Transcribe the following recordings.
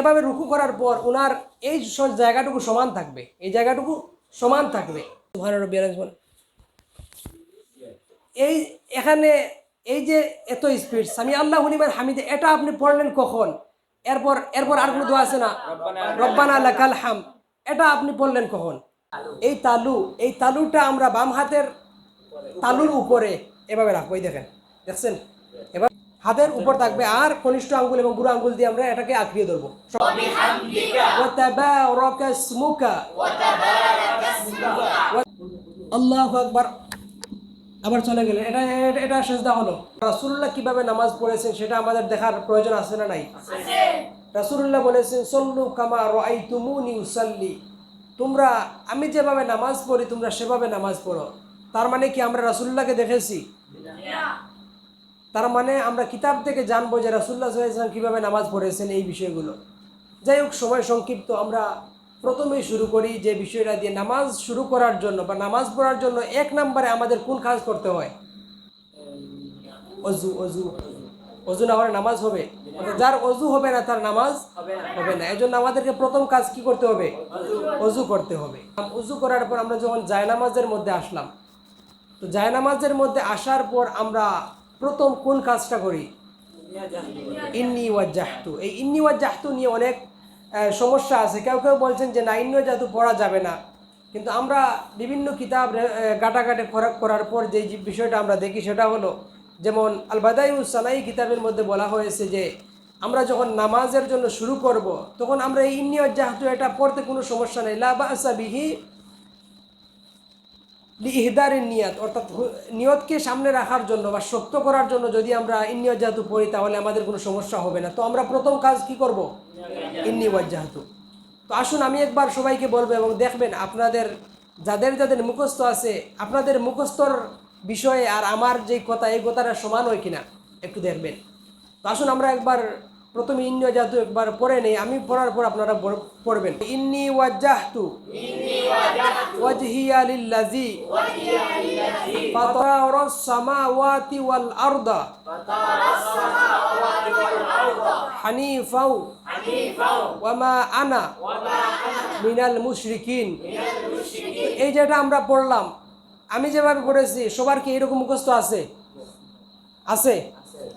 এভাবে রুকু করার পর ওনার এই জায়গাটুকু সমান থাকবে। এই জায়গাটুকু সমান থাকবে। এই এখানে এই যে এত স্পিড সামি আল্লাহ হুলিমান হামিদে, এটা আপনি পড়লেন কখন? এরপর এরপর আর কোনো দোয়া আছে না? রব্বান রব্বানা লাকাল হাম এটা আপনি পড়লেন কখন? এই তালু, এই তালুটা আমরা বাম হাতের তালুর উপরে এভাবে রাখব দেখেন। দেখছেন? এবার হাতের উপর থাকবে আর কনিষ্ঠ আঙ্গুল এবং গুরু আঙ্গুল দিয়ে আমরা এটাকে আঁকড়িয়ে ধরবো। আল্লাহ আবার চলে গেলেন। এটা এটা সেজদা হলো। রাসুল্লাহ কীভাবে নামাজ পড়েছেন সেটা আমাদের দেখার প্রয়োজন আছে না নাই? রাসুল্লাহ বলেছেন, সল্লু কামা রাই তোমরা, আমি যেভাবে নামাজ পড়ি, তোমরা সেভাবে নামাজ পড়ো। তার মানে কি আমরা রাসুল্লাহকে দেখেছি? তার মানে আমরা কিতাব থেকে জানব যে রাসুল্লাহ সাল্লাম কীভাবে নামাজ পড়েছেন এই বিষয়গুলো। যাই হোক সময় সংক্ষিপ্ত আমরা প্রথমেই শুরু করি যে বিষয়টা দিয়ে নামাজ শুরু করার জন্য বা নামাজ পড়ার জন্য এক নম্বরে আমাদের কোন কাজ করতে হয়? অজু অজু অজু না হলে নামাজ হবে? অর্থাৎ যার অজু হবে না তার নামাজ হবে না। এই জন্য আমাদেরকে প্রথম কাজ কি করতে হবে? অজু করতে হবে। অজু করার পর আমরা যখন জায়নামাজের মধ্যে আসলাম তো জায়নামাজের মধ্যে আসার পর আমরা প্রথম কোন কাজটা করি? ইন্নি ওয়াজ্জাহতু। এই ইন্নি ওয়াজ্জাহতু নিয়ে অনেক সমস্যা আছে। কেউ কেউ বলছেন যে, না, ইন্নি ওয়াজ্জাহতু পড়া যাবে না। কিন্তু আমরা বিভিন্ন কিতাব ঘাটাঘাটি করার পর যে বিষয়টা আমরা দেখি সেটা হলো, যেমন আলবাদাই সালাই কিতাবের মধ্যে বলা হয়েছে যে, আমরা যখন নামাজের জন্য শুরু করব, তখন আমরা এই ইন্নি ওয়াজ্জাহতু এটা পড়তে কোনো সমস্যা নেই। লা বাসা বিহি ইহদারের নিয়াত, অর্থাৎ নিয়তকে সামনে রাখার জন্য বা শক্ত করার জন্য যদি আমরা ইন্নিয়ত জাহাতু পড়ি, তাহলে আমাদের কোনো সমস্যা হবে না। তো আমরা প্রথম কাজ কি করব? ইন্নিওয়াজ জাহাতু তো আসুন, আমি একবার সবাইকে বলব এবং দেখবেন আপনাদের, যাদের যাদের মুখস্থ আছে, আপনাদের মুখস্থর বিষয়ে আর আমার যে কথা, এই কথাটা সমান হয় কিনা, একটু দেখবেন। তো আসুন, আমরা একবার প্রথমে ইন্নি ওয়াজাহতু একবার পড়ে নেই, আমি পড়ার পর আপনারা পড়বেন। ইন্নি ওয়াজাহতু। ওয়াজহিয়া লিল্লাজি ফাতারাস সামাওয়াতি ওয়াল আরদা। ফাতারাস সামাওয়াতি ওয়াল আরদা হানিফাও। হানিফাও ওয়া মা আনা ওয়া মা আনা। মিনাল মুশরিকিন। এই যেটা আমরা পড়লাম, আমি যেভাবে পড়েছি, সবার কি এরকম মুখস্থ আছে? আছে?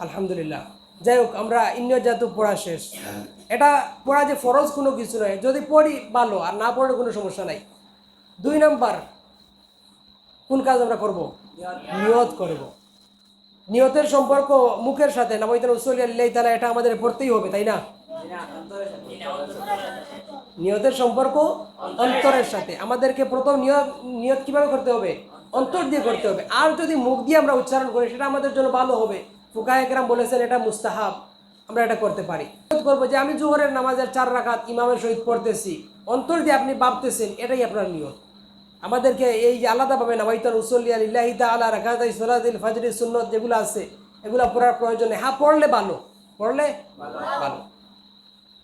আলহামদুলিল্লাহ। যাই হোক, আমরা ইন্ডিয় জাতু পড়া শেষ। এটা পড়া যে ফরজ কোনো কিছু নয়, যদি পড়ি ভালো, আর না পড়লে কোনো সমস্যা নাই। দুই নাম্বার, কোন কাজ আমরা করব? নিয়ত করব। নিয়তের সম্পর্ক মুখের সাথে, না বইতেন উসলি তালা এটা আমাদের পড়তেই হবে, তাই না? নিয়তের সম্পর্ক অন্তরের সাথে। আমাদেরকে প্রথম নিয়ত নিয়ত কীভাবে করতে হবে? অন্তর দিয়ে করতে হবে। আর যদি মুখ দিয়ে আমরা উচ্চারণ করি, সেটা আমাদের জন্য ভালো হবে। ফুকা একরাম বলেছেন এটা মুস্তাহাব আমরা এটা করতে পারি। করব যে আমি জোহরের নামাজের চার রাখাত ইমামের সহিত পড়তেছি অন্তর দিয়ে আপনি ভাবতেছেন এটাই আপনার নিয়ত। আমাদেরকে এই যে আলাদাভাবে নামাইতার উসল্লি আলিল্লাহি তাআলা রাকাতাই সলাতিল ফাজরি সুন্নত যেগুলো আছে এগুলো পড়ার প্রয়োজন নেই। হ্যাঁ পড়লে ভালো পড়লে ভালো।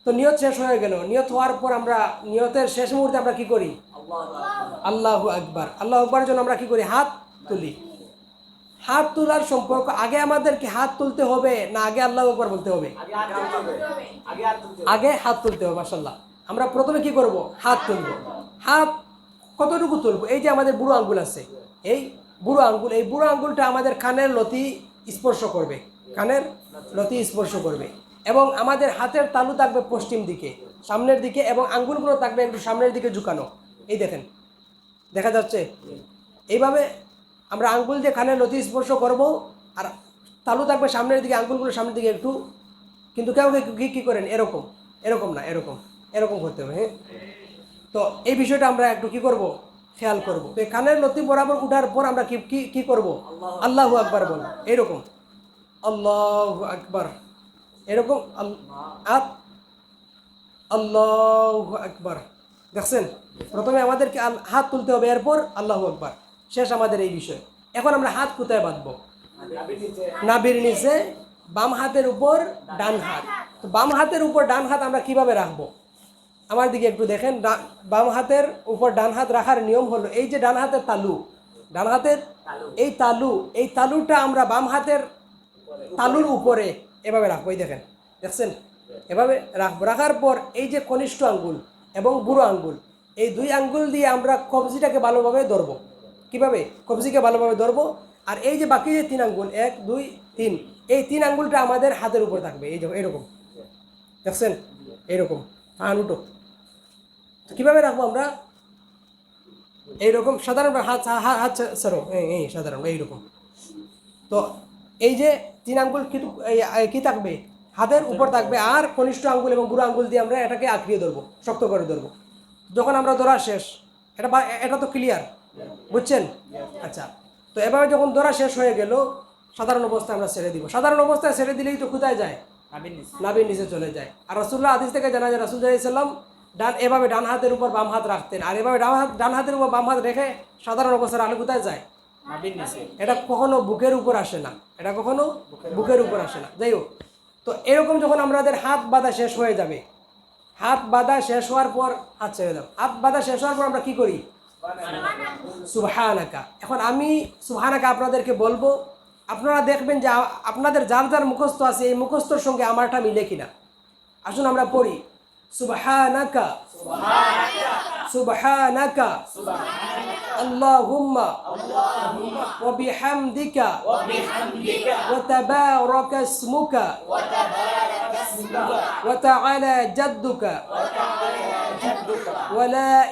তো নিয়ত শেষ হয়ে গেল। নিয়ত হওয়ার পর আমরা নিয়তের শেষ মুহূর্তে আমরা কি করি? আল্লাহ আকবার। আল্লাহ আকবরের জন্য আমরা কি করি? হাত তুলি। হাত তোলার সম্পর্ক আগে আমাদেরকে হাত তুলতে হবে না আগে আল্লাহ আকবর বলতে হবে? আগে হাত তুলতে হবে। মাসাল্লাহ আমরা প্রথমে কি করব? হাত তুলব। হাত কতটুকু তুলব? এই যে আমাদের বুড়ো আঙ্গুল আছে এই বুড়ো আঙ্গুল এই বুড়ো আঙ্গুলটা আমাদের কানের লতি স্পর্শ করবে। কানের লতি স্পর্শ করবে। এবং আমাদের হাতের তালু থাকবে পশ্চিম দিকে সামনের দিকে এবং আঙ্গুলগুলো থাকবে একটু সামনের দিকে ঝুকানো। এই দেখেন দেখা যাচ্ছে? এইভাবে আমরা আঙ্গুল দিয়ে কানের লতি স্পর্শ করব, আর তালু থাকবে সামনের দিকে, আঙ্গুলগুলো সামনের দিকে একটু, কিন্তু কেউ কি কী করেন? এরকম এরকম না, এরকম এরকম করতে হবে হ্যাঁ? তো এই বিষয়টা আমরা একটু কি করব? খেয়াল করব। তো কানের লতি বরাবর উঠার পর আমরা কি কি কি করব? আল্লাহু আকবার বল, এরকম। আল্লাহু আকবার, এরকম আর আল্লাহু আকবার। দেখছেন? প্রথমে আমাদেরকে হাত তুলতে হবে, এরপর আল্লাহু আকবার। শেষ আমাদের এই বিষয়। এখন আমরা হাত কোথায় বাঁধবো? নাভির নিচে, বাম হাতের উপর, ডান হাত। তো বাম হাতের উপর, ডান হাত আমরা কীভাবে রাখব? আমার দিকে একটু দেখেন বাম হাতের উপর, ডান হাত রাখার নিয়ম হলো এই যে ডান হাতের তালু, ডান হাতের এই তালু, এই তালুটা আমরা বাম হাতের তালুর উপরে এভাবে রাখব। এই দেখেন, দেখছেন? এভাবে রাখব রাখার পর এই যে কনিষ্ঠ আঙ্গুল এবং বুড়ো আঙ্গুল, এই দুই আঙ্গুল দিয়ে আমরা কবজিটাকে ভালোভাবে ধরবো। কীভাবে? কবজিকে ভালোভাবে ধরবো। আর এই যে বাকি যে তিন আঙ্গুল, এক, দুই, তিন, এই তিন আঙ্গুলটা আমাদের হাতের উপর থাকবে। এই যে, এরকম। দেখছেন? এরকম। হান উঠো কীভাবে রাখব আমরা? এইরকম, সাধারণ হাত হাত সরো, এই সাধারণ, এইরকম। তো এই যে তিন আঙ্গুল কি থাকবে? হাতের উপর থাকবে। আর কনিষ্ঠ আঙ্গুল এবং বুড়ো আঙ্গুল দিয়ে আমরা এটাকে আঁকড়িয়ে ধরবো, শক্ত করে ধরবো। যখন আমরা ধরা শেষ, এটা এটা তো ক্লিয়ার বুঝছেন? আচ্ছা তো এভাবে যখন ধরা শেষ হয়ে গেল সাধারণ অবস্থায় আমরা ছেড়ে দিব। সাধারণ অবস্থায় ছেড়ে দিলেই তো কোথায় যায়? নাবির নিচে। চলে যায়। আর রসুল্লাহ আদিস থেকে জানা যায় রসুল সাল্লাম ডান এভাবে ডান হাতের উপর বাম হাত রাখতেন। আর এভাবে ডান হাত ডান হাতের উপর বাম হাত রেখে সাধারণ অবস্থায় আলু কোথায় যায়? এটা কখনো বুকের উপর আসে না। এটা কখনো বুকের উপর আসে না। যাই হোক তো এরকম যখন আমাদের হাত বাঁধা শেষ হয়ে যাবে হাত বাঁধা শেষ হওয়ার পর হাত ছেড়ে দাও হাত বাঁধা শেষ হওয়ার পর আমরা কি করি? সুবহানাকা। এখন আমি সুবহানাকা আপনাদেরকে বলব আপনারা দেখবেন যে আপনাদের যার যার মুখস্থ আছে এই মুখস্থর সঙ্গে আমারটা মিলে কিনা। আসুন আমরা পড়ি। সুবহানাকা। সুবহানাকা। আল্লাহুম্মা। ওয়া বিহামদিকা। ওয়া তাবারাকা ইসমুকা। ওয়া তাআলা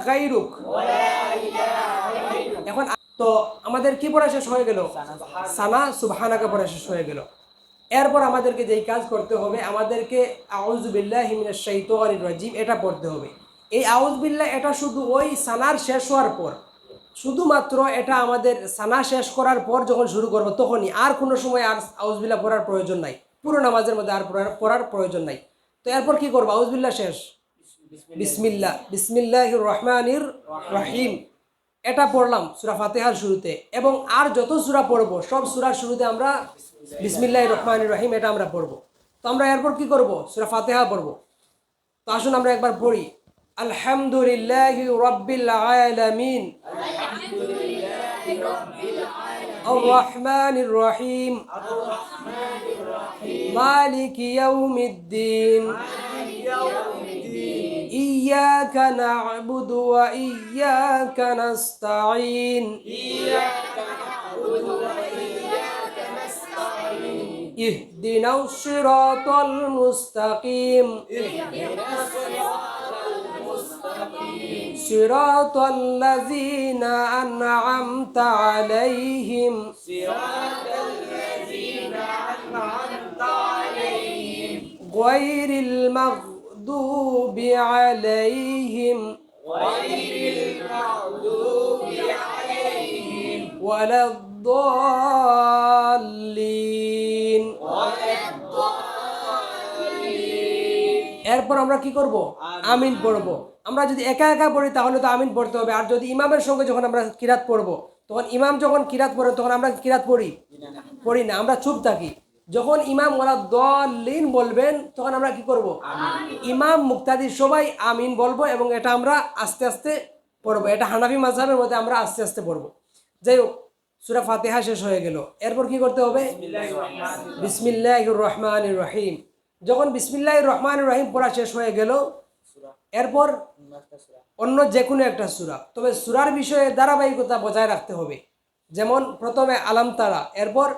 জাদ্দুকা ওয়া লা ইলাহা গায়রুক। এখন তো আমাদের কি পড়া শেষ হয়ে গেল? সানা সুবহানাকা পড়া শেষ হয়ে গেল। এরপর আমাদেরকে যেই কাজ করতে হবে, আমাদেরকে আউজবিল্লাহ শাইতানির রাজিম, এটা পড়তে হবে। এই আউজবিল্লাহ এটা শুধু ওই সানার শেষ হওয়ার পর, শুধুমাত্র এটা আমাদের সানা শেষ করার পর যখন শুরু করব তখনই। আর কোনো সময় আর আউজবিল্লাহ পড়ার প্রয়োজন নাই। পুরো নামাজের মধ্যে আর পড়ার- পড়ার প্রয়োজন নাই। তো এরপর কি করব? আউজবিল্লাহ শেষ। বিসমিল্লাহ বিসমিল্লাহ রহমানির রহিম এটা পড়লাম সুরা ফাতেহার শুরুতে এবং আর যত সুরা পড়বো সব সুরার শুরুতে আমরা বিসমিল্লাহ রহমান রহিম এটা আমরা পড়বো তো আমরা এরপর কি করব সুরা ফাতেহা পড়বো তো আসুন আমরা একবার পড়ি আলহামদুলিল্লাহ রব্বিল আলামিন الرحمن الرحيم مالك يوم الدين إياك نعبد وإياك نستعين. إياك نعبد وإياك نستعين اهدنا الصراط المستقيم. اهدنا الصراط المستقيم صراط الذين أنعمت عليهم صراط الذين أنعمت عليهم. غير المغضوب عليهم ولا الضالين এরপর আমরা কি করব আমিন পড়ব আমরা যদি একা একা পড়ি তাহলে তো আমিন পড়তে হবে আর যদি ইমামের সঙ্গে যখন আমরা কিরাত পড়ব তখন ইমাম যখন কিরাত পড়ে তখন আমরা কিরাত পড়ি পড়ি না আমরা চুপ থাকি যখন ইমাম ওরা দলিন বলবেন তখন আমরা কি করব? ইমাম মুক্তাদি সবাই আমিন বলব এবং এটা আমরা আস্তে আস্তে পড়ব। এটা হানাফি মাঝহাবের মধ্যে আমরা আস্তে আস্তে পড়ব। যাই হোক সুরা ফাতেহা শেষ হয়ে গেল। এরপর কি করতে হবে? বিসমিল্লাহ রহমান রহিম। যখন বিসমিল্লাহ রহমান রহিম পড়া শেষ হয়ে গেল এরপর অন্য যে কোনো একটা সুরা। তবে সুরার বিষয়ে ধারাবাহিকতা বজায় রাখতে হবে। যেমন প্রথমে আলাম তারা এরপর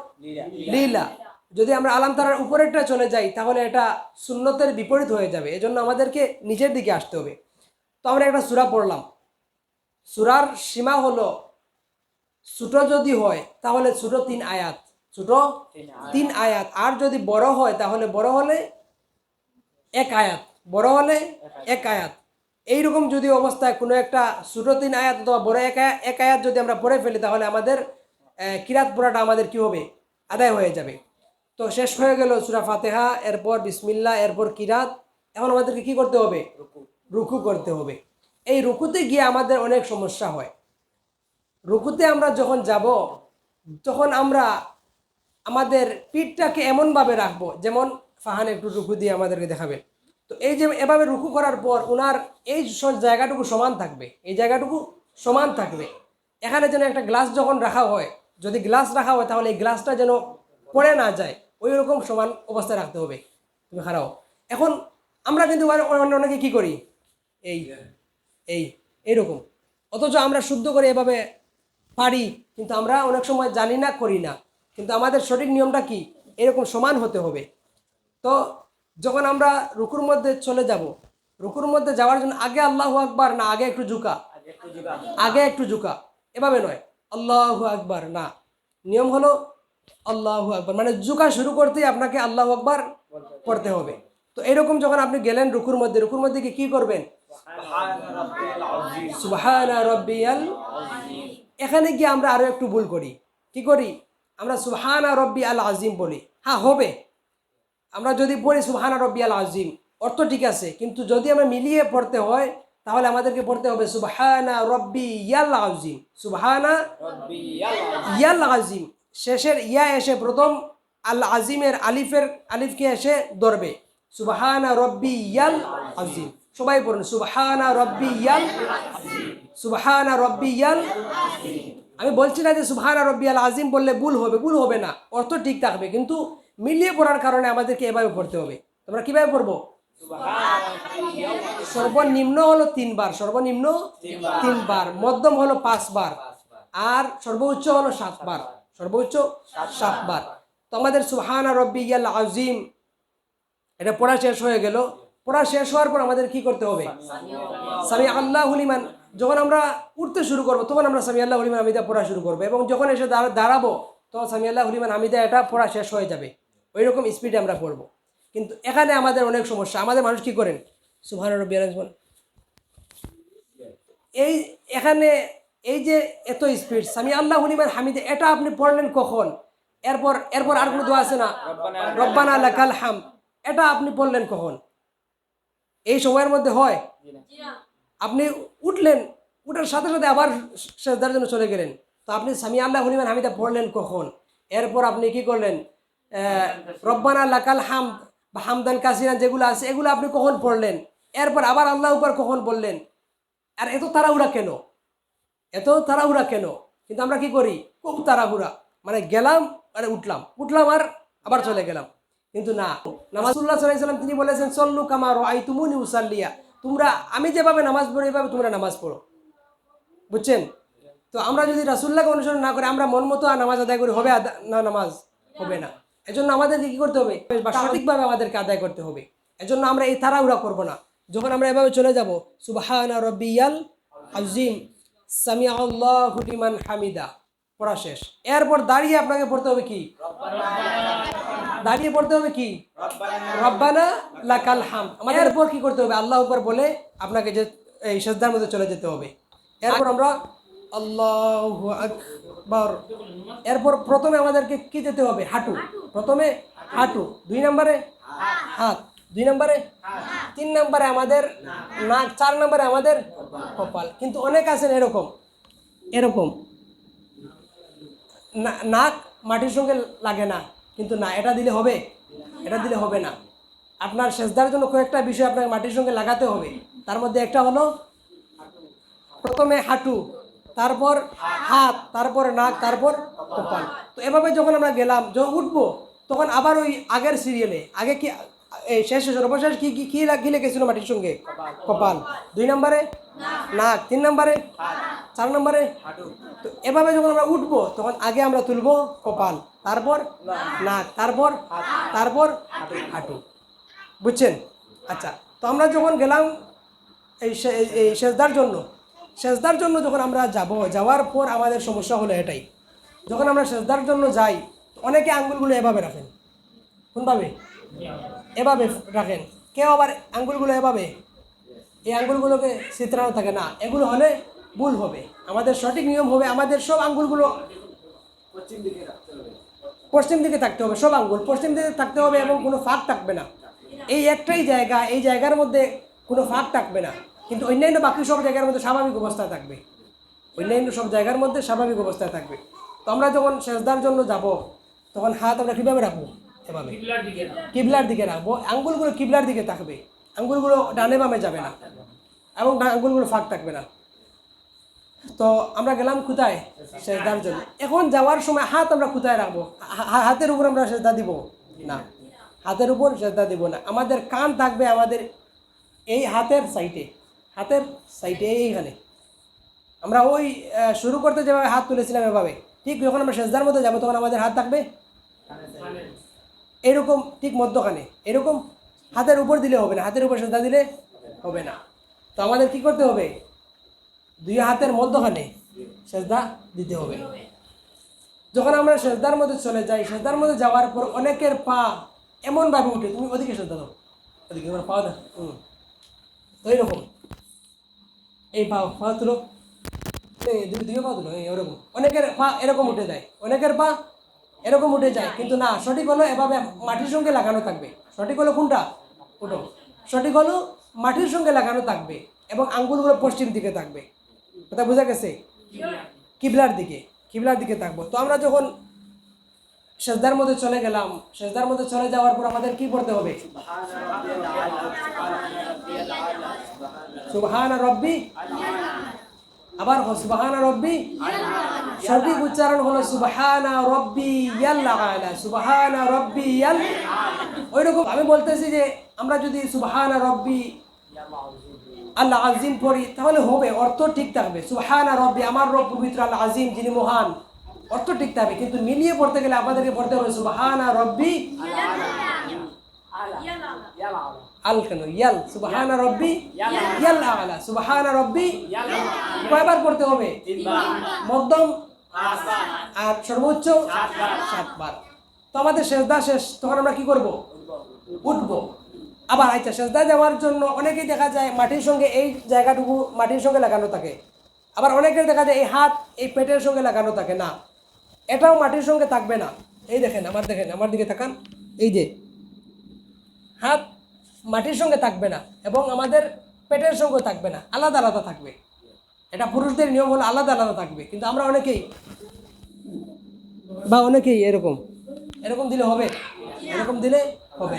লীলা। যদি আমরা আলাম তারার উপরেরটা চলে যাই তাহলে এটা সুন্নতের বিপরীত হয়ে যাবে। এজন্য আমাদেরকে নিচের দিকে আসতে হবে। তো আমরা একটা সুরা পড়লাম। সুরার সীমা হলো ছোট যদি হয় তাহলে ছোট তিন আয়াত। ছোট তিন আয়াত। আর যদি বড় হয় তাহলে বড় হলে এক আয়াত। বড় হলে এক আয়াত। এইরকম যদি অবস্থায় কোনো একটা ছোট তিন আয়াত অথবা বড় এক এক আয়াত যদি আমরা পড়ে ফেলি তাহলে আমাদের কিরাত পড়াটা আমাদের কি হবে? আদায় হয়ে যাবে। তো শেষ হয়ে গেল সুরা ফাতেহা এরপর বিসমিল্লা এরপর কিরাত। এখন আমাদেরকে কি করতে হবে? রুকু। করতে হবে। এই রুকুতে গিয়ে আমাদের অনেক সমস্যা হয়। রুকুতে আমরা যখন যাব তখন আমরা আমাদের পিঠটাকে এমনভাবে রাখব যেমন ফাহান একটু রুকু দিয়ে আমাদেরকে দেখাবে তো এই যে এভাবে রুকু করার পর ওনার এই জায়গাটুকু সমান থাকবে। এই জায়গাটুকু সমান থাকবে। এখানে যেন একটা গ্লাস যখন রাখা হয় যদি গ্লাস রাখা হয় তাহলে এই গ্লাসটা যেন পড়ে না যায়। ওই রকম সমান অবস্থায় রাখতে হবে। তুমি হারাও। এখন আমরা কিন্তু অনে- অনে- অনেকে কি করি? এই এই এইরকম। অথচ আমরা শুদ্ধ করে এভাবে পারি কিন্তু আমরা অনেক সময় জানি না করি না। কিন্তু আমাদের সঠিক নিয়মটা কি? এরকম সমান হতে হবে। তো যখন আমরা রুকুর মধ্যে চলে যাব রুকুর মধ্যে যাওয়ার জন্য আগে আল্লাহ আকবার না আগে একটু ঝুঁকা। আগে একটু ঝুঁকা। এভাবে নয়। আল্লাহ আকবার না। নিয়ম হলো আল্লাহ আকবার। মানে ঝুঁকা শুরু করতেই আপনাকে আল্লাহ আকবার পড়তে হবে। তো এরকম যখন আপনি গেলেন রুকুর মধ্যে রুকুর মধ্যে কি কি করবেন? এখানে গিয়ে আমরা আরও একটু ভুল করি। কি করি? আমরা সুবহানা রব্বি আল আজিম বলি। হ্যাঁ হবে। আমরা যদি পড়ি সুবহানা রব্বি আল আজিম অর্থ ঠিক আছে। কিন্তু যদি আমরা মিলিয়ে পড়তে হয়, তাহলে আমাদেরকে পড়তে হবে সুবহানা রব্বি ইয়াল আজিম সুবহানা ইয়াল আজিম শেষের ইয়া এসে প্রথম আল আজিমের আলিফের আলিফকে এসে ধরবে। সুবাহানা রব্বি ইয়াল আজিম সবাই পড়ুন, সুবহানা রব্বি ইয়াল সুবাহানা রব্বি ইয়াল আমি বলছি না যে সুবহানা রব্বি আল আজিম বললে ভুল হবে ভুল হবে না। অর্থ ঠিক থাকবে, কিন্তু মিলিয়ে পড়ার কারণে আমাদেরকে এভাবে পড়তে হবে। তোমরা কীভাবে পড়ব? সর্বনিম্ন হলো তিনবার, সর্বনিম্ন তিনবার। মধ্যম হলো পাঁচবার। আর সর্বোচ্চ হলো সাতবার। সর্বোচ্চ সাতবার। তো আমাদের সুহানা রব্বি ইয়াল আজিম এটা পড়া শেষ হয়ে গেল। পড়া শেষ হওয়ার পর আমাদের কি করতে হবে? সামি আল্লাহ হুলিমান যখন আমরা উঠতে শুরু করব, তখন আমরা সামি আল্লাহ হুলিমান আমিদা পড়া শুরু করব এবং যখন এসে দাঁড়াবো তখন সামি আল্লাহ হুলিমান হামিদা এটা পড়া শেষ হয়ে যাবে। ওই রকম স্পিডে আমরা পড়ব। কিন্তু এখানে আমাদের অনেক সমস্যা। আমাদের মানুষ কি করেন? সুহান রব্বি এই এখানে এই যে এত স্পিড সামি আল্লাহ হুলিমান হামিদে এটা আপনি পড়লেন কখন? এরপর এরপর আর কোনো দোয়া আছে না? রব্বান রব্বানা লাকাল হাম। এটা আপনি পড়লেন কখন? এই সময়ের মধ্যে হয়? আপনি উঠলেন উঠার সাথে সাথে আবার সেজদার জন্য চলে গেলেন। তো আপনি সামি আল্লাহ হলিমান হামিদা পড়লেন কখন? এরপর আপনি কি করলেন? আহ, রব্বানা লাকাল হাম বা হামদান কাসিরান যেগুলো আছে এগুলো আপনি কখন পড়লেন? এরপর আবার আল্লাহ উপর কখন বললেন? আর এত তাড়াহুড়া কেন? এত তাড়াহুড়া কেন? কিন্তু আমরা কি করি? খুব তাড়াহুড়া। মানে গেলাম মানে উঠলাম। উঠলাম আর আবার চলে গেলাম। কিন্তু না। নামাজুল্লাহ সাল্লাম তিনি বলেছেন সল্লু কামার আই তুমুনি উসাল্লিয়া। তোমরা আমি যেভাবে নামাজ পড়ি এভাবে তোমরা নামাজ পড়ো। বুঝছেন? তো আমরা যদি রাসুল্লাহকে অনুসরণ না করে আমরা মন মতো আর নামাজ আদায় করি হবে না নামাজ হবে না। এজন্য আমাদেরকে কি করতে হবে? বা সঠিকভাবে আমাদেরকে আদায় করতে হবে। এজন্য আমরা এই তাড়াহুড়া করব না। যখন আমরা এভাবে চলে যাব সুবাহানা রব্বিয়াল আজিম সামি আল্লাহ লিমান হামিদা। পড়া শেষ। এরপর দাঁড়িয়ে আপনাকে পড়তে হবে কি? দাঁড়িয়ে পড়তে হবে কি? রব্বানা লাকাল হাম আমাদের এরপর কি করতে হবে? আল্লাহ আকবার বলে আপনাকে যে এই শ্রদ্ধার মধ্যে চলে যেতে হবে। এরপর আমরা আল্লাহ আকবার। এরপর প্রথমে আমাদেরকে কি যেতে হবে? হাঁটু। প্রথমে হাঁটু। দুই নম্বরে হাত। দুই নম্বরে? তিন নম্বরে আমাদের? নাক চার নম্বরে আমাদের? কপাল। কিন্তু অনেক আছেন এরকম? এরকম। নাক মাটির সঙ্গে লাগে না, কিন্তু না, এটা দিলে হবে। এটা দিলে হবে না। আপনার সেজদার জন্য কয়েকটা বিষয় আপনাকে মাটির সঙ্গে লাগাতে হবে। তার মধ্যে একটা হলো, প্রথমে হাঁটু, তারপর হাত, তারপর নাক, তারপর কপাল। তো এভাবে যখন আমরা গেলাম, যখন উঠবো, তখন আবার ওই আগের সিরিয়ালে আগে কি এই শেষ সর্বশেষ কি কি কি লেগেছিল মাটির সঙ্গে? কপাল। দুই নম্বরে? নাক। তিন নম্বরে? চার নম্বরে? তো এভাবে যখন আমরা উঠবো, তখন আগে আমরা তুলবো কপাল। তারপর নাক। তারপর তারপর হাঁটু। বুঝছেন? আচ্ছা তো আমরা যখন গেলাম এই- এই সেজদার জন্য সেজদার জন্য যখন আমরা যাব, যাওয়ার পর আমাদের সমস্যা হলো এটাই। যখন আমরা সেজদার জন্য যাই অনেকে আঙ্গুলগুলো এভাবে রাখেন। কোনভাবে? এভাবে রাখেন। কেউ আবার আঙ্গুলগুলো এভাবে, এই আঙ্গুলগুলোকে চিত্রানো থাকে না। এগুলো হলে ভুল হবে। আমাদের সঠিক নিয়ম হবে, আমাদের সব আঙ্গুলগুলো পশ্চিম দিকে থাকতে হবে, সব আঙ্গুল পশ্চিম দিকে থাকতে হবে এবং কোনো ফাঁক থাকবে না। এই একটাই জায়গা, এই জায়গার মধ্যে কোনো ফাঁক থাকবে না। কিন্তু অন্যান্য বাকি সব জায়গার মধ্যে স্বাভাবিক অবস্থায় থাকবে। অন্যান্য সব জায়গার মধ্যে স্বাভাবিক অবস্থায় থাকবে। তো আমরা যখন সেজদার জন্য যাব, তখন হাত আমরা কীভাবে রাখব? এভাবে। কিবলার দিকে রাখব আঙ্গুলগুলো কিবলার দিকে থাকবে। আঙ্গুলগুলো ডানে বামে যাবে না। এবং আঙ্গুলগুলো ফাঁক থাকবে না। তো আমরা গেলাম কোথায় সেজদার জন্য। এখন যাওয়ার সময় হাত আমরা কোথায় রাখব। হাতের উপর আমরা সেজদা দিব? না। হাতের উপর সেজদা দেব না। আমাদের কান থাকবে আমাদের এই হাতের সাইডে। হাতের সাইডে এইখানে। আমরা ওই শুরু করতে যেভাবে হাত তুলেছিলাম এভাবে। ঠিক যখন আমরা সেজদার মধ্যে যাব তখন আমাদের হাত থাকবে? এরকম ঠিক মধ্যখানে, এরকম হাতের উপর দিলে হবে না, হাতের উপর সেজদা দিলে হবে না। তো আমাদের কি করতে হবে? দুই হাতের মধ্যখানে সেজদা দিতে হবে। যখন আমরা সেজদার মধ্যে চলে যাই সেজদার মধ্যে যাওয়ার পর অনেকের পা এমনভাবে উঠে, তুমি ওদিকে সেজদা দাও, ওদিকে আমার পা দাও, হুম। তো এইরকম এই পা পা তুলো দুই পা তুলো, এই ওরকম। অনেকের পা এরকম উঠে যায়, অনেকের পা এরকম উঠে যায়, কিন্তু না, সঠিক হলো এভাবে মাটির সঙ্গে লাগানো থাকবে। সঠিক হলো কোনটা? ওটো সঠিক হলো মাটির সঙ্গে লাগানো থাকবে এবং আঙ্গুলগুলো পশ্চিম দিকে থাকবে। কথা বোঝা গেছে? কিবলার দিকে কিবলার দিকে থাকব। তো আমরা যখন সেজদার মধ্যে চলে গেলাম, সেজদার মধ্যে চলে যাওয়ার পর আমাদের কি করতে হবে? সুবহান রব্বি, আবার সুবহান রব্বি সঠিক উচ্চারণ হলো সুবহানা রব্বি ইয়াল আলা সুবহানা রব্বি ইয়াল। ওইরকম আমি বলতেছি যে আমরা যদি সুবহানা রব্বি আল্লাহ আজিম পড়ি তাহলে হবে অর্থ ঠিক থাকবে। সুবহানা রব্বি আমার রব পবিত্র আল্লাহ আজিম যিনি মহান অর্থ ঠিক থাকবে। কিন্তু মিলিয়ে পড়তে গেলে আমাদেরকে পড়তে হবে সুবহানা রব্বি আল কেন? ইয়াল। সুবহানা রব্বি ইয়াল আলা সুবহানা রব্বি। কয়বার পড়তে হবে? মধ্যম আর সর্বোচ্চ সাতবার। তো আমাদের শেষদা শেষ, তখন আমরা কি করব? উঠবো। আবার আচ্ছা সেজদা যাওয়ার জন্য অনেকেই দেখা যায় মাটির সঙ্গে এই জায়গাটুকু মাটির সঙ্গে লাগানো থাকে। আবার অনেকের দেখা যায় এই হাত, এই পেটের সঙ্গে লাগানো থাকে না। এটাও মাটির সঙ্গে থাকবে না। এই দেখেন, আমার দেখেন, আমার দিকে তাকান। এই যে, হাত মাটির সঙ্গে থাকবে না এবং আমাদের পেটের সঙ্গে থাকবে না। আলাদা আলাদা থাকবে। এটা পুরুষদের নিয়ম হলো আলাদা আলাদা থাকবে, কিন্তু আমরা অনেকেই, বা অনেকেই এরকম। এরকম দিলে হবে, এরকম দিলে হবে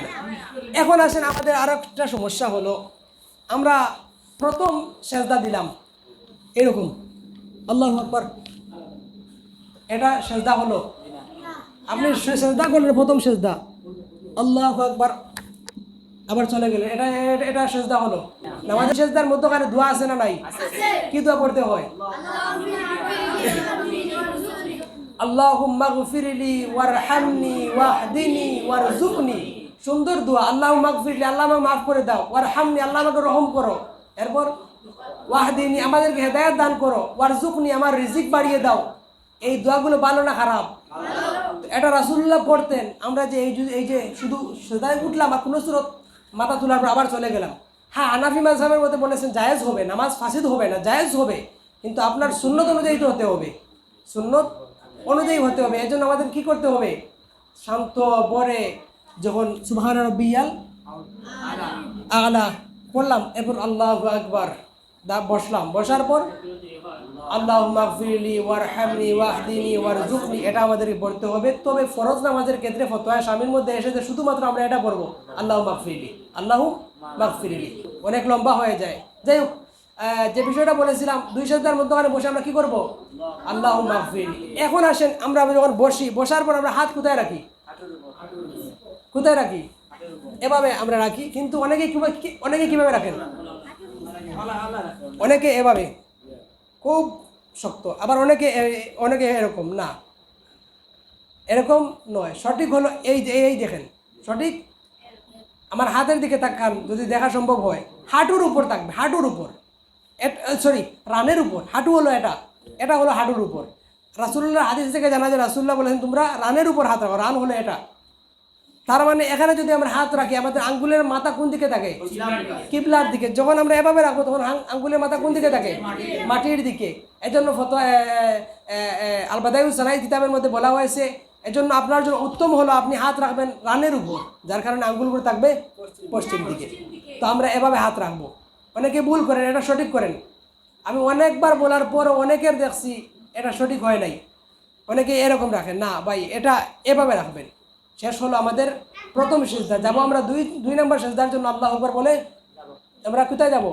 এখন আসেন আমাদের আর একটা সমস্যা হলো, আমরা প্রথম সেজদা দিলাম, এরকম। আল্লাহ আকবর। এটা সেজদা হলো। আপনি সেজদা করলেন, প্রথম সেজদা। আল্লাহ আকবর। আবার চলে গেলেন। এটা এটা- সেজদা হলো। নামাজের সেজদার মধ্যখানে দোয়া আছে না নাই? কি দোয়া পড়তে হয়? আল্লাহুম্মা গফিরলি ওয়ারহামনি ওয়াহদিনি ওয়ারজুকনি সুন্দর দোয়া। আল্লাহ মাগফিরলি আল্লাহ আমাকে মাফ করে দাও। ওয়ারহামনি আল্লাহ আমাকে রহম করো। এরপর ওয়াহদিনি আমাদেরকে হেদায়েত দান করো। ওয়ারজুকনি আমার রিজিক বাড়িয়ে দাও। এই দোয়াগুলো ভালো না খারাপ? এটা রাসূলুল্লাহ পড়তেন। আমরা যে এই যে- এই যে শুধু সেদায় উঠলাম আর কোনো সুরত মাথা তোলার পর আবার চলে গেলাম। হ্যাঁ আনাফি মাঝহাবের মধ্যে বলেছেন, জায়েজ হবে, নামাজ ফাসিদ হবে না, জায়েজ হবে। কিন্তু আপনার সুন্নত অনুযায়ী তো হতে হবে। সুন্নত অনুযায়ী হতে হবে। এজন্য আমাদের কি করতে হবে? শান্ত পরে যখন সুবহান রব্বিয়াল আলা পড়লাম এরপর আল্লাহ আকবার, দা বসলাম। বসার পর আল্লাহ মাগফিরলি ওয়ারহামনি, ওয়াহদিনি ওয়ারজুকনি এটা আমাদেরকে পড়তে হবে। তবে ফরজ নামাজের ক্ষেত্রে ফতোয়া স্বামীর মধ্যে এসেছে শুধুমাত্র আমরা এটা পড়ব আল্লাহ মাগফিরলি আল্লাহ মাগফিরলি। অনেক লম্বা হয়ে যায়। যাই হোক যে বিষয়টা বলেছিলাম, দুই সপ্তাহের মধ্যখানে বসে আমরা কি করব? আল্লাহ মাগফিরলি এখন আসেন, আমরা যখন বসি, বসার পর আমরা হাত কোথায় রাখি? কোথায় রাখি? এভাবে আমরা রাখি। কিন্তু অনেকে কীভাবে অনেকে কীভাবে রাখেন? অনেকে এভাবে। খুব শক্ত। আবার অনেকে অনেকে এরকম, না। এরকম নয়। সঠিক হলো এই যে, এই দেখেন। সঠিক? আমার হাতের দিকে তাকান, যদি দেখা সম্ভব হয়। হাঁটুর উপর থাকবে, হাঁটুর উপর। সরি, রানের উপর। হাঁটু হলো এটা। এটা হলো হাঁটুর উপর। রাসুল্লাহ হাদিস থেকে জানা যায় রাসুল্লাহ বলেছেন, তোমরা রানের উপর হাত রাখো রান হলো এটা। তার মানে এখানে যদি আমরা হাত রাখি, আমাদের আঙ্গুলের মাথা কোন দিকে থাকে? কিবলার দিকে। যখন আমরা এভাবে রাখব, তখন আঙ্গুলের মাথা কোন দিকে থাকে? মাটির দিকে। এজন্য ফতো আলবাদাই সানাই কিতাবের মধ্যে বলা হয়েছে, এজন্য আপনার জন্য উত্তম হলো আপনি হাত রাখবেন রানের উপর, যার কারণে আঙ্গুলগুলো থাকবে পশ্চিম দিকে। তো আমরা এভাবে হাত রাখব। অনেকে ভুল করেন, এটা সঠিক করেন। আমি অনেকবার বলার পর অনেকের দেখছি এটা সঠিক হয় নাই। অনেকে এরকম রাখেন, না ভাই, এটা এভাবে রাখবেন। শেষ হলো আমাদের প্রথম সেজদা। যাব আমরা দুই দুই নম্বর সেজদার জন্য আল্লাহ আকবর বলে, আমরা কোথায় যাব?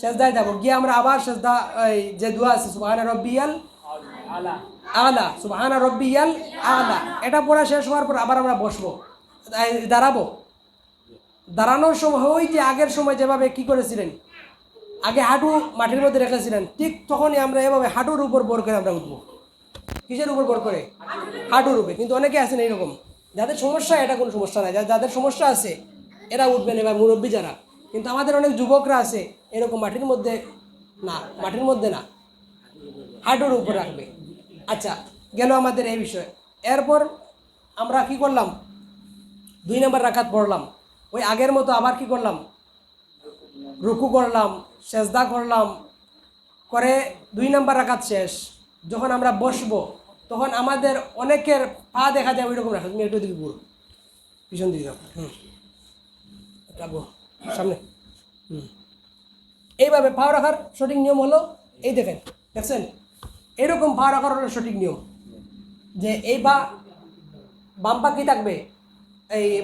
সেজদায় যাব। গিয়ে আমরা আবার সেজদা, এই যে দোয়া আছে, সুবহানা রব্বিয়াল আলা। সুবহানা রব্বিয়াল আলা। এটা পড়া শেষ হওয়ার পর আবার আমরা বসবো। দাঁড়াবো। দাঁড়ানোর সময় ওই যে আগের সময় যেভাবে কি করেছিলেন, আগে হাঁটু মাটির মধ্যে রেখেছিলেন, ঠিক তখনই আমরা এভাবে হাঁটুর উপর বর করে আমরা উঠবো। কিসের উপর বর করে? হাঁটুর উপরে। কিন্তু অনেকে আছেন এইরকম। যাদের সমস্যা, এটা কোনো সমস্যা নাই। যাদের সমস্যা আছে, এরা উঠবেন এবার মুরব্বী যারা। কিন্তু আমাদের অনেক যুবকরা আছে, এরকম মাটির মধ্যে না, মাটির মধ্যে না। হাঁটুর উপর রাখবে। আচ্ছা গেল আমাদের এই বিষয়ে। এরপর আমরা কি করলাম? দুই নম্বর রাখাত পড়লাম। ওই আগের মতো আবার কি করলাম? রুকু করলাম, সেজদা করলাম। করে দুই নম্বর রাখাত শেষ। যখন আমরা বসবো তখন আমাদের অনেকের পা দেখা যায় ওই রকম রাখা তুমি একটু দিকে ঘুরো। পিছন দিকে হুম। রাখব। সামনে। হুম। এইভাবে পা রাখার সঠিক নিয়ম হলো এই দেখেন, দেখছেন? এরকম পা রাখার হলো সঠিক নিয়ম। যে এই পা বাম পা কি থাকবে? এই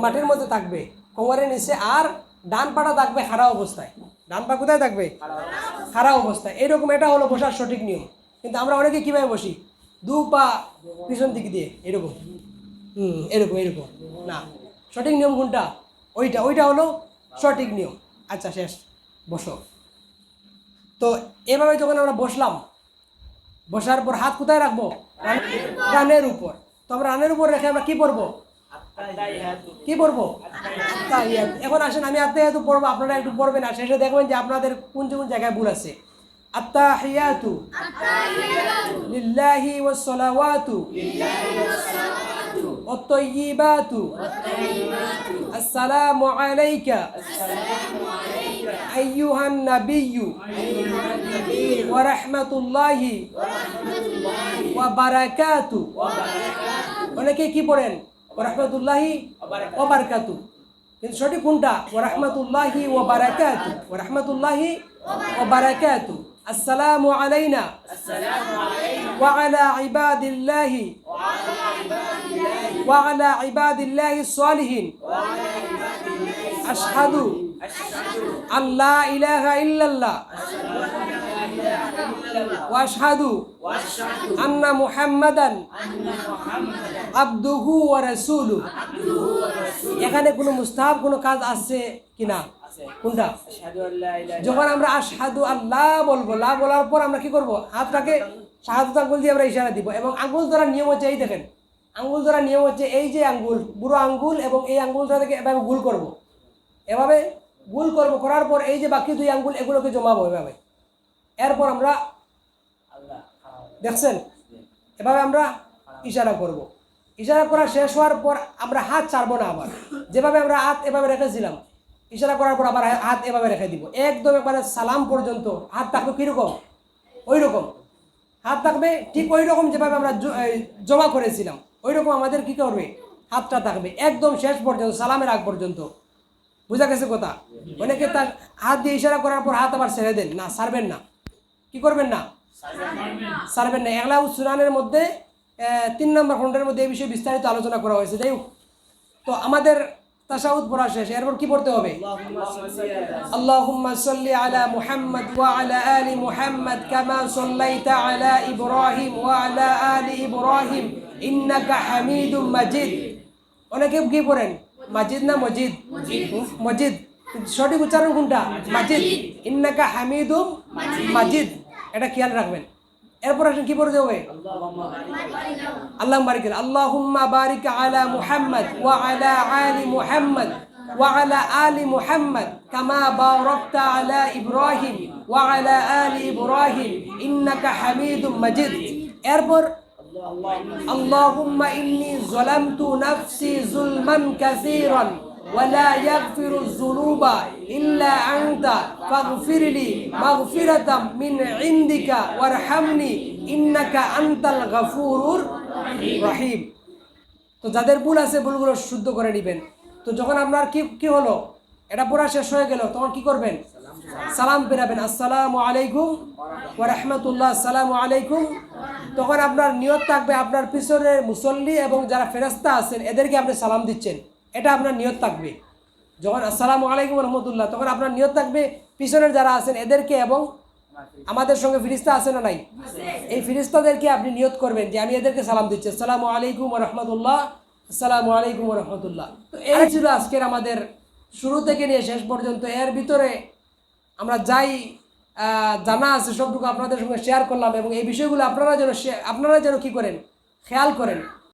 মাটির মধ্যে থাকবে। কোমরের নিচে আর ডান পাটা থাকবে খাড়া অবস্থায়। ডান পা কোথায় থাকবে? খাড়া অবস্থায়। এরকম এটা হলো বসার সঠিক নিয়ম। কিন্তু আমরা অনেকে কীভাবে বসি? দু পা পিছন দিক দিয়ে, এরকম। হুম, এরকম এরকম। না, সঠিক নিয়ম কোনটা? ওইটা ওইটা হলো সঠিক নিয়ম। আচ্ছা শেষ। বসো। তো এভাবে যখন আমরা বসলাম, বসার পর হাত কোথায় রাখব? রান- রানের উপর। তো আমরা রানের উপর রেখে আমরা কি পড়ব? কি আত্তাহিয়াত। এখন আসেন, আমি আত্মাহিয়াতু পড়ব, আপনারা একটু পড়বেন আর শেষে দেখবেন যে আপনাদের কোন কোন জায়গায় ভুল আছে। আত্তাহিয়াতু লিল্লাহি ওয়াস সালাওয়াতু والطيبات السلام عليك أيها النبي ورحمة الله وبركاته অনেকে কি পড়েন ওরহমতুল্লাহি ও বারাকাতু কিন্তু সঠিক কোনটা ওরহমতুল্লাহি ও বারাকাতু ওরহমতুল্লাহি ও বারাকাতু আসসালামু আলাইনা وعلى عباد الله وعلى عباد الله الصالحين أشهد أن لا إله إلا الله وأشهد أن محمدا عبده ورسوله এখানে কোনো মুস্তাহাব কোনো কাজ আছে কিনা কোনটা? যখন আমরা আশহাদু আল্লাহ বলব লা বলার পর আমরা কি করব? হাতটাকে শাহাদত আঙ্গুল দিয়ে আমরা ইশারা দিব এবং আঙ্গুল ধরার নিয়ম হচ্ছে এই দেখেন। আঙ্গুল ধরার নিয়ম হচ্ছে এই যে আঙ্গুল বুড়ো আঙ্গুল এবং এই আঙ্গুলটা থেকে এভাবে গুল করব। এভাবে গুল করব করার পর এই যে বাকি দুই আঙ্গুল এগুলোকে জমাবো এভাবে। এরপর আমরা দেখছেন? এভাবে আমরা ইশারা করব। ইশারা করা শেষ হওয়ার পর আমরা হাত ছাড়বো না আবার। যেভাবে আমরা হাত এভাবে রেখেছিলাম ইশারা করার পর আবার হাত এভাবে রেখে দিব। একদম একবারে সালাম পর্যন্ত। হাত থাকবে কীরকম? ওই রকম হাত থাকবে ঠিক ওই রকম যেভাবে আমরা জমা করেছিলাম। ওই রকম আমাদের কী করবে? হাতটা থাকবে। একদম শেষ পর্যন্ত, সালামের আগ পর্যন্ত। বুঝা গেছে কথা? অনেকে তার হাত দিয়ে ইশারা করার পর হাত আবার ছেড়ে দেন। না, সারবেন না। কি করবেন না? সারবেন না। এগলা সুনানের মধ্যে তিন নম্বর খণ্ডের মধ্যে এই বিষয়ে বিস্তারিত আলোচনা করা হয়েছে। যাই হোক। তো আমাদের তাসাউদ পড়া শেষ এরপর কি পড়তে হবে? আল্লাহুম্মা সাল্লি আলা মুহাম্মদ। ওয়া আলা আলি মুহাম্মদ কামা সাল্লাইতা আলা ইব্রাহিম ওয়া আলা আলি ইব্রাহিম ইন্নাকা হামিদুম মাজিদ। অনেকে কি পড়েন? মাজিদ না মজিদ? মজিদ। সঠিক উচ্চারণ কোনটা? মাজিদ। ইন্নাকা হামিদুম মাজিদ। এটা খেয়াল রাখবেন। এরপর আসেন কি পড়তে হবে? আল্লাহ বারিক আল্লাহুম্মা বারিক আলা মুহাম্মদ ওয়া আলা আলি মুহাম্মদ ওয়া আলা আলি মুহাম্মদ কামা বারাকতা আলা ইব্রাহিম ওয়া আলা আলি ইব্রাহিম ইন্নাকা হামিদুম মাজিদ। এরপর আল্লাহুম্মা ইন্নী যালামতু নাফসি যুলমান কাসীরান। ولا يغفر الذنوب إلا أنت فاغفر لي مغفرة من عندك وارحمني إنك أنت الغفور الرحيم তো যাদের ভুল আছে ভুলগুলো শুদ্ধ করে নেবেন তো যখন আপনার কি কি হলো এটা পুরা শেষ হয়ে গেল তখন কি করবেন সালাম ফেরাবেন আসসালামু আলাইকুম ওয়া রাহমাতুল্লাহ আসসালামু আলাইকুম তখন আপনার নিয়ত থাকবে আপনার পিছনের মুসল্লি এবং যারা ফেরেস্তা আছেন এদেরকে আপনি সালাম দিচ্ছেন এটা আপনার নিয়ত থাকবে। যখন আসসালামু আলাইকুম রহমতুল্লাহ, তখন আপনার নিয়ত থাকবে পিছনের যারা আছেন এদেরকে এবং আমাদের সঙ্গে ফিরিস্তা আছে না নাই? এই ফিরিস্তাদেরকে আপনি নিয়ত করবেন যে আমি এদেরকে সালাম দিচ্ছি। আসসালামু আলাইকুম রহমতুল্লাহ, আসসালামু আলাইকুম রহমতুল্লাহ। তো এই ছিল আজকের আমাদের শুরু থেকে নিয়ে শেষ পর্যন্ত। এর ভিতরে আমরা যাই জানা আছে, সবটুকু আপনাদের সঙ্গে শেয়ার করলাম এবং এই বিষয়গুলো আপনারা যেন আপনারা যেন কী করেন? খেয়াল করেন।